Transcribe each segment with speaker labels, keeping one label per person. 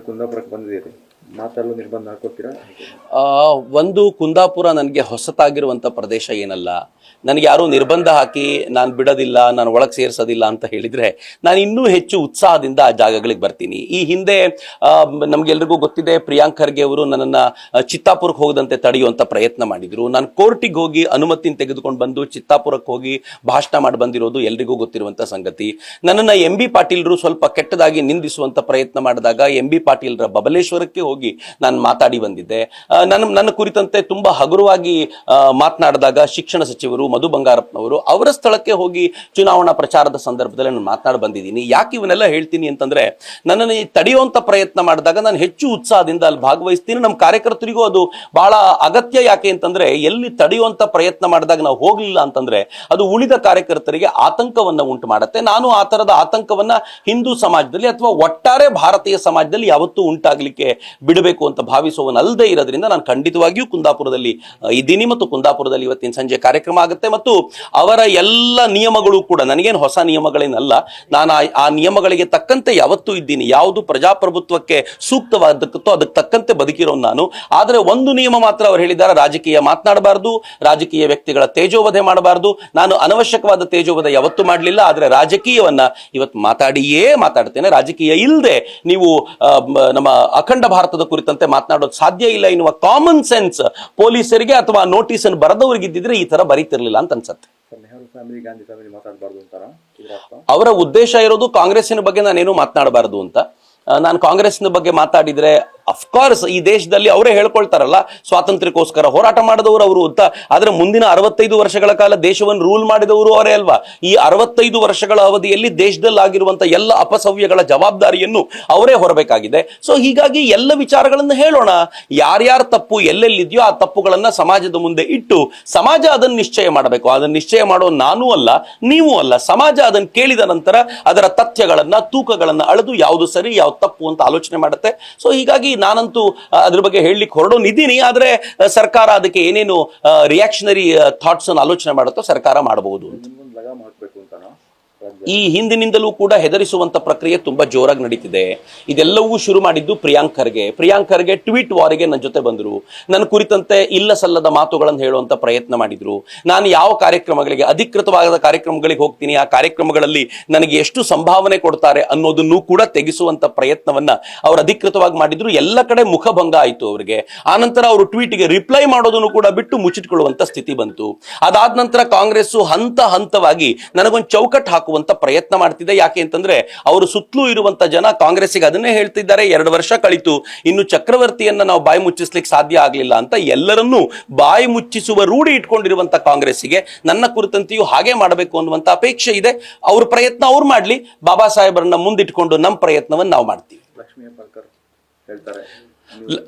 Speaker 1: ಕುಂದಾಪುರಕ್ಕೆ ಬಂದಿದ್ದೀರಿ ಮಾತಾಡಲು ನಿರ್ಬಂಧ ಹಾಕೋತೀರಾ
Speaker 2: ಒಂದು ಕುಂದಾಪುರ ನನಗೆ ಹೊಸತಾಗಿರುವಂಥ ಪ್ರದೇಶ ಏನಲ್ಲ. ನನಗೆ ಯಾರೂ ನಿರ್ಬಂಧ ಹಾಕಿ ನಾನು ಬಿಡೋದಿಲ್ಲ, ನಾನು ಒಳಗೆ ಸೇರಿಸೋದಿಲ್ಲ ಅಂತ ಹೇಳಿದರೆ ನಾನು ಇನ್ನೂ ಹೆಚ್ಚು ಉತ್ಸಾಹದಿಂದ ಆ ಜಾಗಗಳಿಗೆ ಬರ್ತೀನಿ. ಈ ಹಿಂದೆ ನಮಗೆಲ್ರಿಗೂ ಗೊತ್ತಿದೆ ಪ್ರಿಯಾಂಕ್ ಖರ್ಗೆ ಅವರು ನನ್ನನ್ನು ಚಿತ್ತಾಪುರಕ್ಕೆ ಹೋಗದಂತೆ ತಡೆಯುವಂಥ ಪ್ರಯತ್ನ ಮಾಡಿದರು. ನಾನು ಕೋರ್ಟಿಗೆ ಹೋಗಿ ಅನುಮತಿನ ತೆಗೆದುಕೊಂಡು ಬಂದು ಚಿತ್ತಾಪುರಕ್ಕೆ ಹೋಗಿ ಭಾಷಣ ಮಾಡಿ ಬಂದಿರೋದು ಎಲ್ರಿಗೂ ಗೊತ್ತಿರುವಂಥ ಸಂಗತಿ. ನನ್ನನ್ನು ಎಂ ಬಿ ಪಾಟೀಲ್ರು ಸ್ವಲ್ಪ ಕೆಟ್ಟದಾಗಿ ನಿಂದಿಸುವಂಥ ಪ್ರಯತ್ನ ಮಾಡಿದಾಗ ಎಂ ಬಿ ಪಾಟೀಲ್ರ ಬಬಲೇಶ್ವರಕ್ಕೆ ನಾನು ಮಾತಾಡಿ ಬಂದಿದ್ದೆ. ನನ್ನ ನನ್ನ ಕುರಿತಂತೆ ತುಂಬ ಹಗುರವಾಗಿ ಮಾತನಾಡಿದಾಗ ಶಿಕ್ಷಣ ಸಚಿವರು ಮಧು ಬಂಗಾರಪ್ಪನವರು ಅವರ ಸ್ಥಳಕ್ಕೆ ಹೋಗಿ ಚುನಾವಣಾ ಪ್ರಚಾರದ ಸಂದರ್ಭದಲ್ಲಿ ನಾನು ಮಾತನಾಡಿ ಬಂದಿದ್ದೀನಿ. ಯಾಕೆ ಇವನ್ನೆಲ್ಲ ಹೇಳ್ತೀನಿ ಅಂತಂದ್ರೆ ನನ್ನನ್ನು ತಡೆಯುವಂಥ ಪ್ರಯತ್ನ ಮಾಡಿದಾಗ ನಾನು ಹೆಚ್ಚು ಉತ್ಸಾಹದಿಂದ ಅಲ್ಲಿ ಭಾಗವಹಿಸ್ತೀನಿ. ನಮ್ಮ ಕಾರ್ಯಕರ್ತರಿಗೂ ಅದು ಬಹಳ ಅಗತ್ಯ ಯಾಕೆ ಅಂತಂದ್ರೆ ಎಲ್ಲಿ ತಡೆಯುವಂಥ ಪ್ರಯತ್ನ ಮಾಡಿದಾಗ ನಾವು ಹೋಗಲಿಲ್ಲ ಅಂತಂದ್ರೆ ಅದು ಉಳಿದ ಕಾರ್ಯಕರ್ತರಿಗೆ ಆತಂಕವನ್ನ ಉಂಟು ಮಾಡುತ್ತೆ. ನಾನು ಆ ಥರದ ಆತಂಕವನ್ನ ಹಿಂದೂ ಸಮಾಜದಲ್ಲಿ ಅಥವಾ ಒಟ್ಟಾರೆ ಭಾರತೀಯ ಸಮಾಜದಲ್ಲಿ ಯಾವತ್ತೂ ಉಂಟಾಗಲಿಕ್ಕೆ ಬಿಡಬೇಕು ಅಂತ ಭಾವಿಸುವವನಲ್ಲದೆ ಇರೋದ್ರಿಂದ ನಾನು ಖಂಡಿತವಾಗಿಯೂ ಕುಂದಾಪುರದಲ್ಲಿ ಇದ್ದೀನಿ ಮತ್ತು ಕುಂದಾಪುರದಲ್ಲಿ ಇವತ್ತಿನ ಸಂಜೆ ಕಾರ್ಯಕ್ರಮ ಆಗುತ್ತೆ ಮತ್ತು ಅವರ ಎಲ್ಲ ನಿಯಮಗಳು ಕೂಡ, ನನಗೇನು ಹೊಸ ನಿಯಮಗಳೇನಲ್ಲ, ನಾನು ಆ- ನಿಯಮಗಳಿಗೆ ತಕ್ಕಂತೆ ಯಾವತ್ತೂ ಇದ್ದೀನಿ. ಯಾವುದು ಪ್ರಜಾಪ್ರಭುತ್ವಕ್ಕೆ ಸೂಕ್ತವಾದಕ್ಕೋ ಅದಕ್ಕೆ ತಕ್ಕಂತೆ ಬದುಕಿರೋ ನಾನು. ಆದರೆ ಒಂದು ನಿಯಮ ಮಾತ್ರ ಅವರು ಹೇಳಿದ್ದಾರೆ, ರಾಜಕೀಯ ಮಾತನಾಡಬಾರ್ದು, ರಾಜಕೀಯ ವ್ಯಕ್ತಿಗಳ ತೇಜೋವಧೆ ಮಾಡಬಾರ್ದು. ನಾನು ಅನವಶ್ಯಕವಾದ ತೇಜೋವಧೆ ಯಾವತ್ತೂ ಮಾಡಲಿಲ್ಲ, ಆದರೆ ರಾಜಕೀಯವನ್ನ ಇವತ್ತು ಮಾತಾಡಿಯೇ ಮಾತಾಡ್ತೇನೆ. ರಾಜಕೀಯ ಇಲ್ಲದೆ ನೀವು ನಮ್ಮ ಅಖಂಡ ಭಾರತದ ಕುರಿತಂತೆ ಮಾತನಾಡೋದು ಸಾಧ್ಯ ಇಲ್ಲ ಎನ್ನುವ ಕಾಮನ್ ಸೆನ್ಸ್ ಪೊಲೀಸರಿಗೆ ಅಥವಾ ನೋಟಿಸ್ ಅನ್ನು ಬರೆದವರಿಗೆ ಇದ್ದಿದ್ರೆ ಈ ತರ ಬರೀತಿರ್ಲಿಲ್ಲ ಅಂತ ಅನ್ಸುತ್ತೆ. ಅವರ ಉದ್ದೇಶ ಇರೋದು ಕಾಂಗ್ರೆಸ್ಸಿನ ಬಗ್ಗೆ ನಾನೇನು ಮಾತನಾಡಬಾರದು ಅಂತ. ನಾನು ಕಾಂಗ್ರೆಸ್ನ ಬಗ್ಗೆ ಮಾತಾಡಿದ್ರೆ ಅಫ್ಕೋರ್ಸ್ ಈ ದೇಶದಲ್ಲಿ ಅವರೇ ಹೇಳ್ಕೊಳ್ತಾರಲ್ಲ, ಸ್ವಾತಂತ್ರ್ಯಕ್ಕೋಸ್ಕರ ಹೋರಾಟ ಮಾಡಿದವರು ಅವರು ಅಂತ. ಆದ್ರೆ ಮುಂದಿನ ಅರವತ್ತೈದು ವರ್ಷಗಳ ಕಾಲ ದೇಶವನ್ನು ರೂಲ್ ಮಾಡಿದವರು ಅವರೇ ಅಲ್ವಾ? ಈ ಅರವತ್ತೈದು ವರ್ಷಗಳ ಅವಧಿಯಲ್ಲಿ ದೇಶದಲ್ಲಿ ಆಗಿರುವಂತ ಎಲ್ಲ ಅಪಸವ್ಯಗಳ ಜವಾಬ್ದಾರಿಯನ್ನು ಅವರೇ ಹೊರಬೇಕಾಗಿದೆ. ಸೊ ಹೀಗಾಗಿ ಎಲ್ಲ ವಿಚಾರಗಳನ್ನು ಹೇಳೋಣ. ಯಾರ್ಯಾರ ತಪ್ಪು ಎಲ್ಲೆಲ್ಲಿದೆಯೋ ಆ ತಪ್ಪುಗಳನ್ನ ಸಮಾಜದ ಮುಂದೆ ಇಟ್ಟು ಸಮಾಜ ಅದನ್ನು ನಿಶ್ಚಯ ಮಾಡಬೇಕು. ಅದನ್ನು ನಿಶ್ಚಯ ಮಾಡೋ ನಾನೂ ಅಲ್ಲ, ನೀವು ಅಲ್ಲ. ಸಮಾಜ ಅದನ್ನು ಕೇಳಿದ ನಂತರ ಅದರ ತಥ್ಯಗಳನ್ನ, ತೂಕಗಳನ್ನ ಅಳೆದು ಯಾವುದು ಸರಿ, ಯಾವ್ದು ತಪ್ಪು ಅಂತ ಆಲೋಚನೆ ಮಾಡುತ್ತೆ. ಸೊ ಹೀಗಾಗಿ ನಾನಂತೂ ಅದ್ರ ಬಗ್ಗೆ ಹೇಳಲಿಕ್ಕೆ ಹೊರಡೋನಿದ್ದೀನಿ ಆದರೆ ಸರ್ಕಾರ ಅದಕ್ಕೆ ಏನೇನು ರಿಯಾಕ್ಷನರಿ ಥಾಟ್ಸ್ ಅನ್ನು ಆಲೋಚನೆ ಮಾಡುತ್ತೋ ಸರ್ಕಾರ ಮಾಡಬಹುದು ಅಂತ. ಈ ಹಿಂದಿನಿಂದಲೂ ಕೂಡ ಹೆದರಿಸುವಂತ ಪ್ರಕ್ರಿಯೆ ತುಂಬಾ ಜೋರಾಗಿ ನಡೀತಿದೆ. ಇದೆಲ್ಲವೂ ಶುರು ಮಾಡಿದ್ದು ಪ್ರಿಯಾಂಕ್ ಖರ್ಗೆ ಪ್ರಿಯಾಂಕ್ ಖರ್ಗೆ ಟ್ವೀಟ್ ವಾರಿಗೆ ನನ್ನ ಜೊತೆ ಬಂದರು. ನನ್ನ ಕುರಿತಂತೆ ಇಲ್ಲ ಸಲ್ಲದ ಮಾತುಗಳನ್ನು ಹೇಳುವಂತ ಪ್ರಯತ್ನ ಮಾಡಿದ್ರು. ನಾನು ಯಾವ ಕಾರ್ಯಕ್ರಮಗಳಿಗೆ, ಅಧಿಕೃತವಾದ ಕಾರ್ಯಕ್ರಮಗಳಿಗೆ ಹೋಗ್ತೀನಿ, ಆ ಕಾರ್ಯಕ್ರಮಗಳಲ್ಲಿ ನನಗೆ ಎಷ್ಟು ಸಂಭಾವನೆ ಕೊಡ್ತಾರೆ ಅನ್ನೋದನ್ನು ಕೂಡ ತೆಗೆಸುವಂತ ಪ್ರಯತ್ನವನ್ನ ಅವರು ಅಧಿಕೃತವಾಗಿ ಮಾಡಿದ್ರು. ಎಲ್ಲ ಕಡೆ ಮುಖಭಂಗ ಆಯಿತು ಅವರಿಗೆ. ಆನಂತರ ಅವರು ಟ್ವೀಟ್ಗೆ ರಿಪ್ಲೈ ಮಾಡೋದನ್ನು ಕೂಡ ಬಿಟ್ಟು ಮುಚ್ಚಿಟ್ಕೊಳ್ಳುವಂತ ಸ್ಥಿತಿ ಬಂತು. ಅದಾದ ನಂತರ ಕಾಂಗ್ರೆಸ್ ಹಂತ ಹಂತವಾಗಿ ನನಗೊಂದು ಚೌಕಟ್ಟು ಹಾಕುವಂತ ಪ್ರಯತ್ನ ಮಾಡ್ತಿದೆ. ಯಾಕೆ ಅಂತಂದ್ರೆ ಅವರು ಸುತ್ತಲೂ ಇರುವಂತ ಜನ ಕಾಂಗ್ರೆಸ್ಸಿಗೆ ಅದನ್ನೇ ಹೇಳ್ತಿದ್ದಾರೆ. ಎರಡು ವರ್ಷ ಕಳಿತು. ಇನ್ನು ಚಕ್ರವರ್ತಿಯನ್ನ ನಾವು ಬಾಯಿ ಮುಚ್ಚಿಸ್ಲಿಕ್ಕೆ ಸಾಧ್ಯ ಆಗಲಿಲ್ಲ ಅಂತ ಎಲ್ಲರನ್ನೂ ಬಾಯಿ ಮುಚ್ಚಿಸುವ ರೂಢಿ ಇಟ್ಕೊಂಡಿರುವಂತ ಕಾಂಗ್ರೆಸ್ಸಿಗೆ ನನ್ನ ಕುರಿತಂತೆಯೂ ಹಾಗೆ ಮಾಡಬೇಕು ಅನ್ನುವಂತ ಅಪೇಕ್ಷೆ ಇದೆ. ಅವ್ರ ಪ್ರಯತ್ನ ಅವ್ರು ಮಾಡ್ಲಿ. ಬಾಬಾ ಸಾಹೇಬರನ್ನ ಮುಂದಿಟ್ಕೊಂಡು ನಮ್ಮ ಪ್ರಯತ್ನವನ್ನು ನಾವು ಮಾಡ್ತೀವಿ.
Speaker 1: ಲಕ್ಷ್ಮೀ ಹೇಳ್ತಾರೆ.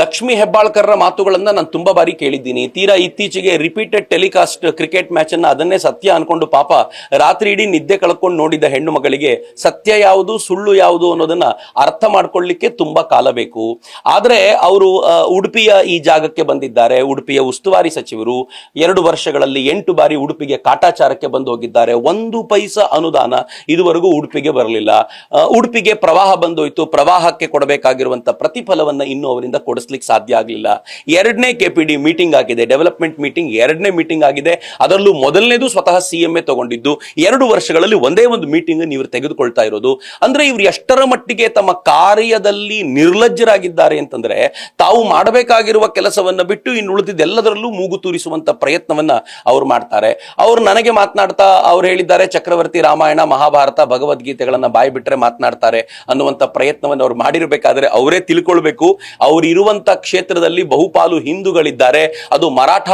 Speaker 2: ಲಕ್ಷ್ಮಿ ಹೆಬ್ಬಾಳ್ಕರ್ರ ಮಾತುಗಳನ್ನ ನಾನು ತುಂಬಾ ಬಾರಿ ಕೇಳಿದ್ದೀನಿ. ತೀರಾ ಇತ್ತೀಚೆಗೆ ರಿಪೀಟೆಡ್ ಟೆಲಿಕಾಸ್ಟ್ ಕ್ರಿಕೆಟ್ ಮ್ಯಾಚ್ ಅನ್ನ ಅದನ್ನೇ ಸತ್ಯ ಅನ್ಕೊಂಡು ಪಾಪ ರಾತ್ರಿ ಇಡೀ ನಿದ್ದೆ ಕಳ್ಕೊಂಡು ನೋಡಿದ ಹೆಣ್ಣು ಮಗಳಿಗೆ ಸತ್ಯ ಯಾವುದು, ಸುಳ್ಳು ಯಾವುದು ಅನ್ನೋದನ್ನ ಅರ್ಥ ಮಾಡ್ಕೊಳ್ಳಿಕ್ಕೆ ತುಂಬಾ ಕಾಲ ಬೇಕು. ಆದ್ರೆ ಅವರು ಉಡುಪಿಯ ಈ ಜಾಗಕ್ಕೆ ಬಂದಿದ್ದಾರೆ. ಉಡುಪಿಯ ಉಸ್ತುವಾರಿ ಸಚಿವರು ಎರಡು ವರ್ಷಗಳಲ್ಲಿ ಎಂಟು ಬಾರಿ ಉಡುಪಿಗೆ ಕಾಟಾಚಾರಕ್ಕೆ ಬಂದು ಹೋಗಿದ್ದಾರೆ. ಒಂದು ಪೈಸಾ ಅನುದಾನ ಇದುವರೆಗೂ ಉಡುಪಿಗೆ ಬರಲಿಲ್ಲ. ಉಡುಪಿಗೆ ಪ್ರವಾಹ ಬಂದೋಯ್ತು. ಪ್ರವಾಹಕ್ಕೆ ಕೊಡಬೇಕಾಗಿರುವಂತ ಪ್ರತಿಫಲವನ್ನ ಇನ್ನೂ ಅವರಿಂದ ಕೊಡಿಸ್ಲಿಕ್ಕೆ ಸಾಧ್ಯ ಆಗಲಿಲ್ಲ. ಎರಡನೇ ಕೆ ಪಿ ಡಿ ಮೀಟಿಂಗ್ ಆಗಿದೆ ಡೆವಲಪ್ಮೆಂಟ್ ಮೀಟಿಂಗ್ ಎರಡನೇ ಮೀಟಿಂಗ್ ಆಗಿದೆ. ಅದರಲ್ಲೂ ಮೊದಲನೇದು ಸ್ವತಃ ಸಿ ಎಂ ಎ ತಗೊಂಡಿದ್ದು. ಎರಡು ವರ್ಷಗಳಲ್ಲಿ ಒಂದೇ ಒಂದು ಮೀಟಿಂಗ್ ಇವರು ತೆಗೆದುಕೊಳ್ತಾ ಇರೋದು. ಅಂದ್ರೆ ಇವರು ಎಷ್ಟರ ಮಟ್ಟಿಗೆ ತಮ್ಮ ಕಾರ್ಯದಲ್ಲಿ ನಿರ್ಲಜ್ಜರಾಗಿದ್ದಾರೆ ಅಂತಂದ್ರೆ, ತಾವು ಮಾಡಬೇಕಾಗಿರುವ ಕೆಲಸವನ್ನ ಬಿಟ್ಟು ಇನ್ನು ಉಳಿದಿದ್ದೆಲ್ಲದರಲ್ಲೂ ಮೂಗು ತೂರಿಸುವಂತ ಪ್ರಯತ್ನವನ್ನ ಅವ್ರು ಮಾಡ್ತಾರೆ. ಅವ್ರು ನನಗೆ ಮಾತನಾಡ್ತಾ, ಅವ್ರು ಹೇಳಿದ್ದಾರೆ, ಚಕ್ರವರ್ತಿ ರಾಮಾಯಣ, ಮಹಾಭಾರತ, ಭಗವದ್ಗೀತೆಗಳನ್ನ ಬಾಯಿ ಬಿಟ್ರೆ ಮಾತನಾಡ್ತಾರೆ ಅನ್ನುವಂತ ಪ್ರಯತ್ನವನ್ನು ಅವ್ರು ಮಾಡಿರಬೇಕಾದ್ರೆ ಅವರೇ ತಿಳ್ಕೊಳ್ಬೇಕು. ಅವ್ರು ಇರುವಂತ ಕ್ಷೇತ್ರದಲ್ಲಿ ಬಹುಪಾಲು ಹಿಂದೂಗಳಿದ್ದಾರೆ. ಅದು ಮರಾಠ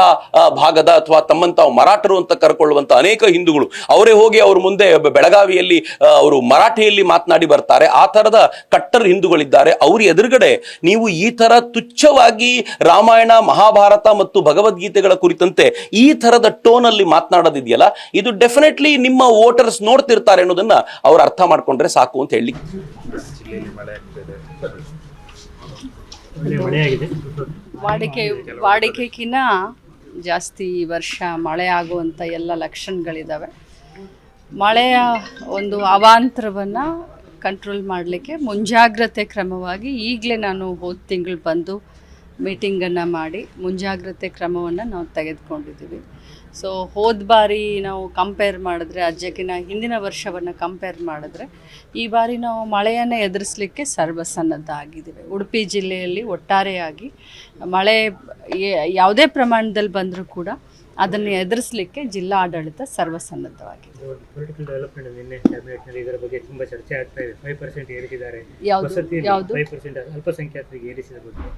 Speaker 2: ಭಾಗದ ಅಥವಾ ತಮ್ಮಂತ ಮರಾಠರು ಅಂತ ಕರ್ಕೊಳ್ಳುವಂತ ಅನೇಕ ಹಿಂದೂಗಳು. ಅವರೇ ಹೋಗಿ ಅವ್ರ ಮುಂದೆ ಬೆಳಗಾವಿಯಲ್ಲಿ ಅವರು ಮರಾಠಿಯಲ್ಲಿ ಮಾತನಾಡಿ ಬರ್ತಾರೆ. ಆ ತರದ ಕಟ್ಟರ್ ಹಿಂದೂಗಳಿದ್ದಾರೆ. ಅವ್ರ ಎದುರುಗಡೆ ನೀವು ಈ ತರ ತುಚ್ಛವಾಗಿ ರಾಮಾಯಣ, ಮಹಾಭಾರತ ಮತ್ತು ಭಗವದ್ಗೀತೆಗಳ ಕುರಿತಂತೆ ಈ ತರದ ಟೋನ್ ಅಲ್ಲಿ ಮಾತನಾಡೋದಿದೆಯಲ್ಲ, ಇದು ಡೆಫಿನೆಟ್ಲಿ ನಿಮ್ಮ ವೋಟರ್ಸ್ ನೋಡ್ತಿರ್ತಾರೆ ಅನ್ನೋದನ್ನ ಅವ್ರು ಅರ್ಥ ಮಾಡ್ಕೊಂಡ್ರೆ ಸಾಕು ಅಂತ ಹೇಳಿ
Speaker 3: ವಾಡಿಕೆ ವಾಡಿಕೆಗಿನ್ನ ಜಾಸ್ತಿ ವರ್ಷ ಮಳೆ ಆಗುವಂಥ ಎಲ್ಲ ಲಕ್ಷಣಗಳಿದ್ದಾವೆ ಮಳೆಯ ಒಂದು ಅವಾಂತರವನ್ನು ಕಂಟ್ರೋಲ್ ಮಾಡಲಿಕ್ಕೆ ಮುಂಜಾಗ್ರತೆ ಕ್ರಮವಾಗಿ ಈಗಲೇ ನಾನು ಹೋದ ತಿಂಗಳು ಬಂದು ಮೀಟಿಂಗನ್ನು ಮಾಡಿ ಮುಂಜಾಗ್ರತೆ ಕ್ರಮವನ್ನು ನಾವು ತೆಗೆದುಕೊಂಡಿದ್ದೀವಿ. ಸೊ ಹೋದ ಬಾರಿ ನಾವು ಕಂಪೇರ್ ಮಾಡಿದ್ರೆ ಅಜ್ಜಕ್ಕಿನ ಹಿಂದಿನ ವರ್ಷವನ್ನು ಕಂಪೇರ್ ಮಾಡಿದ್ರೆ ಈ ಬಾರಿ ನಾವು ಮಳೆಯನ್ನು ಎದುರಿಸಲಿಕ್ಕೆ ಸರ್ವಸನ್ನದ್ಧ ಆಗಿದ್ದೇವೆ ಉಡುಪಿ ಜಿಲ್ಲೆಯಲ್ಲಿ ಒಟ್ಟಾರೆಯಾಗಿ ಮಳೆ ಯಾವುದೇ ಪ್ರಮಾಣದಲ್ಲಿ ಬಂದರೂ ಕೂಡ ಅದನ್ನು ಎದುರಿಸಲಿಕ್ಕೆ ಜಿಲ್ಲಾ ಆಡಳಿತ ಸರ್ವಸನ್ನದ್ಧವಾಗಿದೆ.
Speaker 4: ಪೊಲಿಟಿಕಲ್ ಡೆವಲಪ್ಮೆಂಟ್ ನಿನ್ನೆ ಕ್ಯಾಬಿನೆಟ್ನಲ್ಲಿ ಇದರ ಬಗ್ಗೆ ತುಂಬಾ ಚರ್ಚೆ ಆಗ್ತಾ ಇದೆ. ಫೈವ್ ಪರ್ಸೆಂಟ್ ಏರಿಸಿದ್ದಾರೆ.
Speaker 3: ಯಾವುದು? ಯಾವುದು?
Speaker 4: ಅಲ್ಪಸಂಖ್ಯಾತರಿಗೆ ಏರಿಸಿದ ಬಗ್ಗೆ.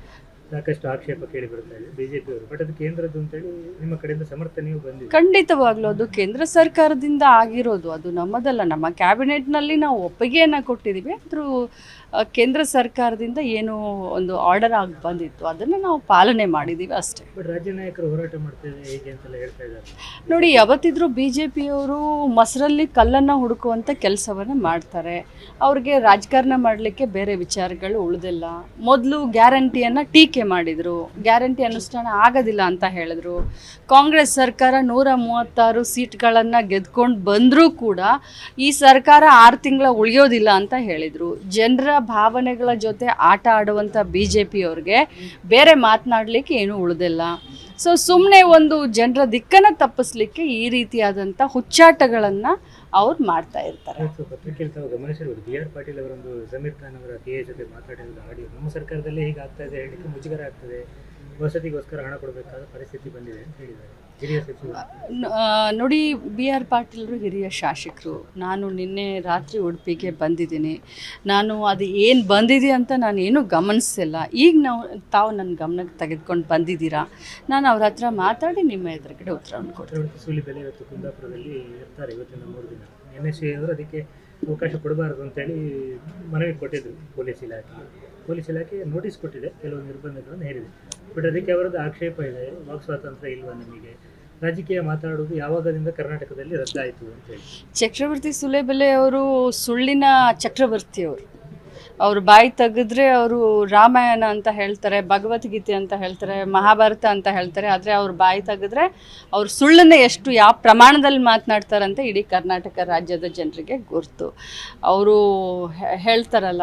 Speaker 4: ಸಾಕಷ್ಟು ಆಕ್ಷೇಪ ಕೇಳಿ ಬರ್ತಾ ಇದೆ ಬಿಜೆಪಿ ಅವರು ಬಟ್ ಅದು ಕೇಂದ್ರದ್ದು ಅಂತೇಳಿ ನಿಮ್ಮ ಕಡೆಯಿಂದ ಸಮರ್ಥನೆಯೂ ಬಂದಿದೆ.
Speaker 3: ಖಂಡಿತವಾಗ್ಲೂ ಅದು ಕೇಂದ್ರ ಸರ್ಕಾರದಿಂದ ಆಗಿರೋದು. ಅದು ನಮ್ಮದಲ್ಲ. ನಮ್ಮ ಕ್ಯಾಬಿನೆಟ್ನಲ್ಲಿ ನಾವು ಒಪ್ಪಿಗೆಯನ್ನು ಕೊಟ್ಟಿದ್ದೀವಿ. ಆದರೂ ಕೇಂದ್ರ ಸರ್ಕಾರದಿಂದ ಏನು ಒಂದು ಆರ್ಡರ್ ಆಗಿ ಬಂದಿತ್ತು. ಅದನ್ನು ನಾವು ಪಾಲನೆ ಮಾಡಿದ್ದೀವಿ ಅಷ್ಟೇ.
Speaker 4: ಬಟ್ ರಾಜ್ಯ ನಾಯಕರು ಹೋರಾಟ ಮಾಡ್ತಿದೆ ಹೇಗೆ ಅಂತೆಲ್ಲ ಹೇಳ್ತಾ ಇದ್ದಾರೆ.
Speaker 3: ನೋಡಿ ಯಾವತ್ತಿದ್ರೂ ಬಿ ಜೆ ಪಿಯವರು ಮೊಸರಲ್ಲಿ ಕಲ್ಲನ್ನು ಹುಡುಕುವಂಥ ಕೆಲಸವನ್ನು ಮಾಡ್ತಾರೆ. ಅವ್ರಿಗೆ ರಾಜಕಾರಣ ಮಾಡಲಿಕ್ಕೆ ಬೇರೆ ವಿಚಾರಗಳು ಉಳಿದಿಲ್ಲ. ಮೊದಲು ಗ್ಯಾರಂಟಿಯನ್ನು ಟೀಕೆ ಮಾಡಿದರು. ಗ್ಯಾರಂಟಿ ಅನುಷ್ಠಾನ ಆಗೋದಿಲ್ಲ ಅಂತ ಹೇಳಿದ್ರು. ಕಾಂಗ್ರೆಸ್ ಸರ್ಕಾರ ನೂರ ಮೂವತ್ತಾರು ಸೀಟ್ಗಳನ್ನು ಗೆದ್ಕೊಂಡು ಬಂದರೂ ಕೂಡ ಈ ಸರ್ಕಾರ ಆರು ತಿಂಗಳ ಉಳಿಯೋದಿಲ್ಲ ಅಂತ ಹೇಳಿದರು. ಜನರ ಭಾವನೆಗಳ ಜೊತೆ ಆಟ ಆಡುವಂಥ ಬಿ ಜೆ ಪಿಯವ್ರಿಗೆ ಬೇರೆ ಮಾತನಾಡಲಿಕ್ಕೆ ಏನೂ ಉಳಿದಿಲ್ಲ. ಸೊ ಸುಮ್ಮನೆ ಒಂದು ಜನರ ದಿಕ್ಕನ್ನು ತಪ್ಪಿಸ್ಲಿಕ್ಕೆ ಈ ರೀತಿಯಾದಂಥ ಹುಚ್ಚಾಟಗಳನ್ನು ಅವ್ರು ಮಾಡ್ತಾ ಇರ್ತಾರೆ.
Speaker 4: ನಮ್ಮ ಸರ್ಕಾರದಲ್ಲಿ ಹೀಗೆ ಆಗ್ತಾ ಇದೆ ಮುಜುಗರ ಆಗ್ತದೆ. ವಸತಿಗೋಸ್ಕರ ಹಣ ಕೊಡಬೇಕಾದ ಪರಿಸ್ಥಿತಿ ಬಂದಿದೆ ಅಂತ ಹೇಳಿದ್ದಾರೆ.
Speaker 3: ನೋಡಿ ಬಿ ಆರ್ ಪಾಟೀಲ್ರು ಹಿರಿಯ ಶಾಸಕರು. ನಾನು ನಿನ್ನೆ ರಾತ್ರಿ ಉಡುಪಿಗೆ ಬಂದಿದ್ದೀನಿ. ನಾನು ಅದು ಏನು ಬಂದಿದೆ ಅಂತ ನಾನು ಏನೂ ಗಮನಿಸಿಲ್ಲ ಈಗ ನಾವು ತಾವು ನನ್ನ ಗಮನಕ್ಕೆ ತೆಗೆದುಕೊಂಡು ಬಂದಿದ್ದೀರಾ? ನಾನು ಅವ್ರ ಹತ್ರ ಮಾತಾಡಿ ನಿಮ್ಮ ಎದುರುಗಡೆ ಉತ್ತರವನ್ನು ಕೊಡ್ತೀನಿ.
Speaker 4: ಬೆಲೆ ಇವತ್ತು ಕುಂದಾಪುರದಲ್ಲಿ ಇರ್ತಾರೆ ಇವತ್ತಿನ ಮೂರು ದಿನ. ಎನ್ ಎಸ್ ಅವರು ಅದಕ್ಕೆ ಅವಕಾಶ ಕೊಡಬಾರದು ಅಂತೇಳಿ ಮನವಿ ಕೊಟ್ಟಿದ್ದರು ಪೊಲೀಸ್ ಇಲಾಖೆ. ಪೊಲೀಸ್ ಇಲಾಖೆ ನೋಟಿಸ್ ಕೊಟ್ಟಿದೆ. ಕೆಲವು ನಿರ್ಬಂಧಗಳನ್ನು ಹೇರಿದೆ. ಬಟ್ ಅದಕ್ಕೆ ಅವರದ್ದು ಆಕ್ಷೇಪ ಇದೆ. ವಾಕ್ ಸ್ವಾತಂತ್ರ್ಯ ಇಲ್ವಾ ನಮಗೆ? ರಾಜಕೀಯ ಮಾತಾಡೋದು ಯಾವಾಗದಿಂದ ಕರ್ನಾಟಕದಲ್ಲಿ ರದ್ದಾಯಿತು ಅಂತೇಳಿ
Speaker 3: ಚಕ್ರವರ್ತಿ ಸುಲೇಬೆಲೆ ಅವರು ಸುಳ್ಳಿನ ಚಕ್ರವರ್ತಿ ಅವರು. ಅವರು ಬಾಯಿ ತೆಗೆದ್ರೆ ಅವರು ರಾಮಾಯಣ ಅಂತ ಹೇಳ್ತಾರೆ, ಭಗವದ್ಗೀತೆ ಅಂತ ಹೇಳ್ತಾರೆ, ಮಹಾಭಾರತ ಅಂತ ಹೇಳ್ತಾರೆ. ಆದರೆ ಅವ್ರು ಬಾಯಿ ತೆಗೆದ್ರೆ ಅವ್ರು ಸುಳ್ಳನ್ನ ಎಷ್ಟು ಯಾವ ಪ್ರಮಾಣದಲ್ಲಿ ಮಾತನಾಡ್ತಾರಂತ ಇಡೀ ಕರ್ನಾಟಕ ರಾಜ್ಯದ ಜನರಿಗೆ ಗೊತ್ತು. ಅವರು ಹೇಳ್ತಾರಲ್ಲ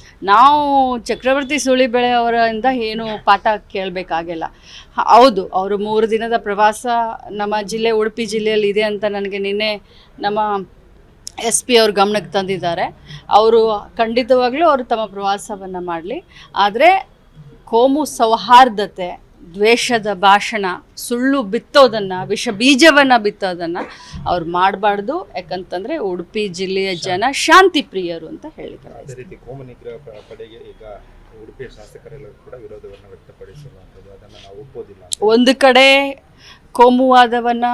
Speaker 3: ನಾವು ಚಕ್ರವರ್ತಿ ಸುಳಿಬೆಳೆ ಅವರಿಂದ ಏನು ಪಾಠ ಕೇಳಬೇಕಾಗಿಲ್ಲ. ಹೌದು, ಅವರು ಮೂರು ದಿನದ ಪ್ರವಾಸ ನಮ್ಮ ಜಿಲ್ಲೆ, ಉಡುಪಿ ಜಿಲ್ಲೆಯಲ್ಲಿ ಇದೆ ಅಂತ ನನಗೆ ನಿನ್ನೆ ನಮ್ಮ ಎಸ್ ಪಿ ಅವ್ರ ಗಮನಕ್ಕೆ ತಂದಿದ್ದಾರೆ. ಅವರು ಖಂಡಿತವಾಗಲೂ ಅವರು ತಮ್ಮ ಪ್ರವಾಸವನ್ನು ಮಾಡಲಿ. ಆದರೆ ಕೋಮು ಸೌಹಾರ್ದತೆ ದ್ವೇಷದ ಭಾಷಣ ಸುಳ್ಳು ಬಿತ್ತೋದನ್ನು ವಿಷ ಬೀಜವನ್ನು ಬಿತ್ತೋದನ್ನು ಅವ್ರು ಮಾಡಬಾರ್ದು. ಯಾಕಂತಂದರೆ ಉಡುಪಿ ಜಿಲ್ಲೆಯ ಜನ ಶಾಂತಿ ಪ್ರಿಯರು ಅಂತ ಹೇಳಿದ್ದಾರೆ.
Speaker 1: ಅದೇ ರೀತಿ ಕೋಮು ನಿಗ್ರಹ ಪಡೆಗೆ ಈಗ ಉಡುಪಿಯ ಶಾಸಕರೆಲ್ಲ ಕೂಡ ವಿರೋಧವನ್ನು ವ್ಯಕ್ತಪಡಿಸುವಂಥದ್ದು ಅದನ್ನು ನಾವು ಒಪ್ಪೋದಿಲ್ಲ
Speaker 3: ಒಂದು ಕಡೆ ಕೋಮುವಾದವನ್ನು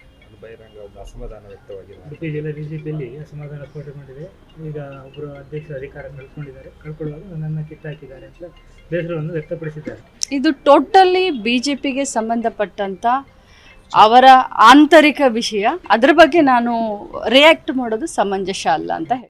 Speaker 1: ಬಹಿರಂಗ ಒಂದು ಅಸಮಾಧಾನ ವ್ಯಕ್ತವಾಗಿದೆ.
Speaker 4: ಉಡುಪಿ ಜಿಲ್ಲಾ ಬಿಜೆಪಿಯಲ್ಲಿ ಅಸಮಾಧಾನ ಸ್ಫೋಟ ಮಾಡಿದೆ. ಈಗ ಒಬ್ಬರು ಅಧ್ಯಕ್ಷ ಅಧಿಕಾರ ಕಳ್ಕೊಂಡಿದ್ದಾರೆ. ಕಳ್ಕೊಳ್ಳುವಾಗ ನನ್ನನ್ನು ಕಿತ್ತಾಕಿದ್ದಾರೆ ಅಂತ ಬೇಸರವನ್ನು ವ್ಯಕ್ತಪಡಿಸಿದ್ದಾರೆ.
Speaker 3: ಇದು ಟೋಟಲಿ ಬಿಜೆಪಿಗೆ ಸಂಬಂಧಪಟ್ಟಂತ ಸಂಬಂಧಪಟ್ಟಂಥ ಅವರ ಆಂತರಿಕ ವಿಷಯ. ಅದರ ಬಗ್ಗೆ ನಾನು ರಿಯಾಕ್ಟ್ ಮಾಡೋದು ಸಮಂಜಸ ಅಲ್ಲ ಅಂತ ಹೇಳ್ತೀನಿ.